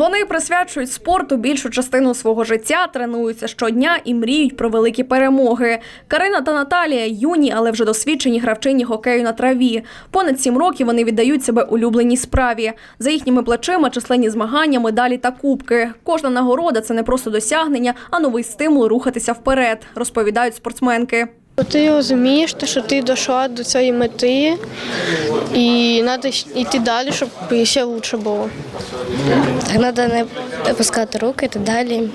Вони присвячують спорту більшу частину свого життя, тренуються щодня і мріють про великі перемоги. Карина та Наталія юні, але вже досвідчені гравчині хокею на траві. Понад сім років вони віддають себе улюбленій справі. За їхніми плечима численні змагання, медалі та кубки. Кожна нагорода це не просто досягнення, а новий стимул рухатися вперед, розповідають спортсменки. Ти розумієш, що ти дійшла до цієї мети, і треба йти далі, щоб ще краще було. Так треба не опускати руки та далі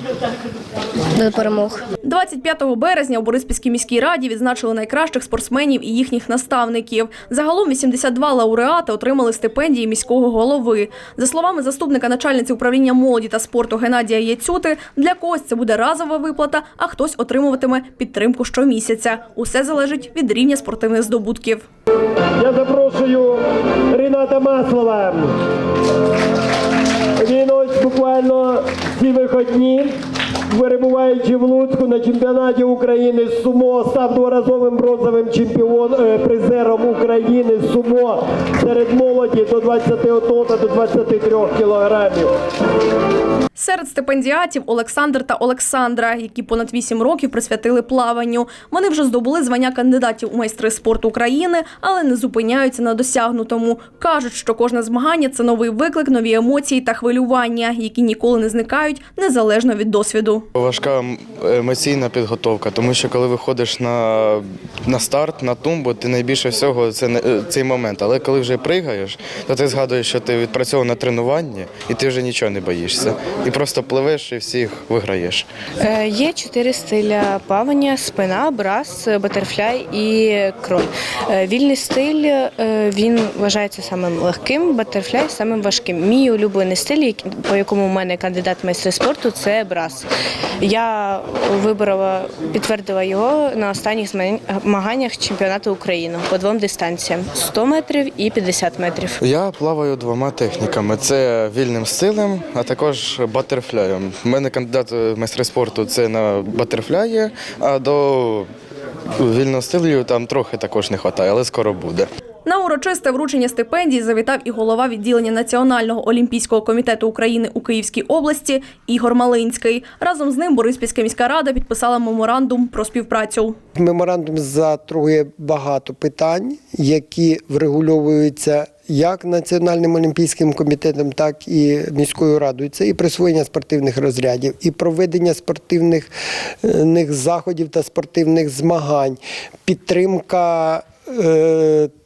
до перемог. 25 березня у Бориспільській міській раді відзначили найкращих спортсменів і їхніх наставників. Загалом 82 лауреати отримали стипендії міського голови. За словами заступника начальниці управління молоді та спорту Геннадія Яцюти, для когось це буде разова виплата, а хтось отримуватиме підтримку щомісяця. Усе залежить від рівня спортивних здобутків. Я запрошую Ріната Маслова. Він ось буквально ці вихідні, перебуваючи в Луцьку на чемпіонаті України з сумо, став дворазовим бронзовим чемпіон, е, призером України з сумо серед молоді до 21 та до 23 кілограмів. Серед стипендіатів Олександр та Олександра, які понад 8 років присвятили плаванню. Вони вже здобули звання кандидатів у майстри спорту України, але не зупиняються на досягнутому. Кажуть, що кожне змагання це новий виклик, нові емоції та хвилювання, які ніколи не зникають незалежно від досвіду. Важка емоційна підготовка, тому що коли виходиш на, на старт, на тумбу, ти найбільше всього це е, цей момент. Але коли вже пригаєш, то ти згадуєш, що ти відпрацьовував на тренуванні, і ти вже нічого не боїшся. І просто пливеш і всіх виграєш. Е, Є чотири стиля плавання: спина, брас, батерфляй і кроль. Е, Вільний стиль е, він вважається самим легким, батерфляй самим важким. Мій улюблений стиль, по якому в мене кандидат майстри спорту, це брас. Я вибрала, підтвердила його на останніх змаганнях чемпіонату України по двом дистанціям 100 метрів і 50 метрів. Я плаваю двома техніками: це вільним стилем, а також батерфляєм. У мене кандидат в майстри спорту це на батерфляї, а до вільного стилю там трохи також не вистачає, але скоро буде. На урочисте вручення стипендій завітав і голова відділення Національного олімпійського комітету України у Київській області Ігор Малинський. Разом з ним Бориспільська міська рада підписала меморандум про співпрацю. Меморандум затрагує багато питань, які врегульовуються як Національним олімпійським комітетом, так і міською радою. Це і присвоєння спортивних розрядів, і проведення спортивних е, заходів та спортивних змагань, підтримка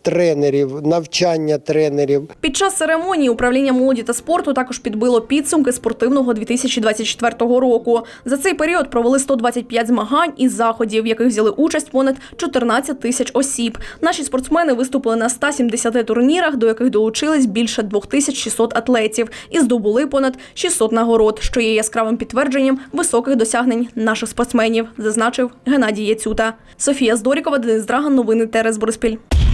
тренерів, навчання тренерів. Під час церемонії управління молоді та спорту також підбило підсумки спортивного 2024 року. За цей період провели 125 змагань і заходів, в яких взяли участь понад 14 тисяч осіб. Наші спортсмени виступили на 170 турнірах, до яких долучились більше 2600 атлетів і здобули понад 600 нагород, що є яскравим підтвердженням високих досягнень наших спортсменів, зазначив Геннадій Яцюта. Софія Здорікова, Денис Драган, новини pro espelho.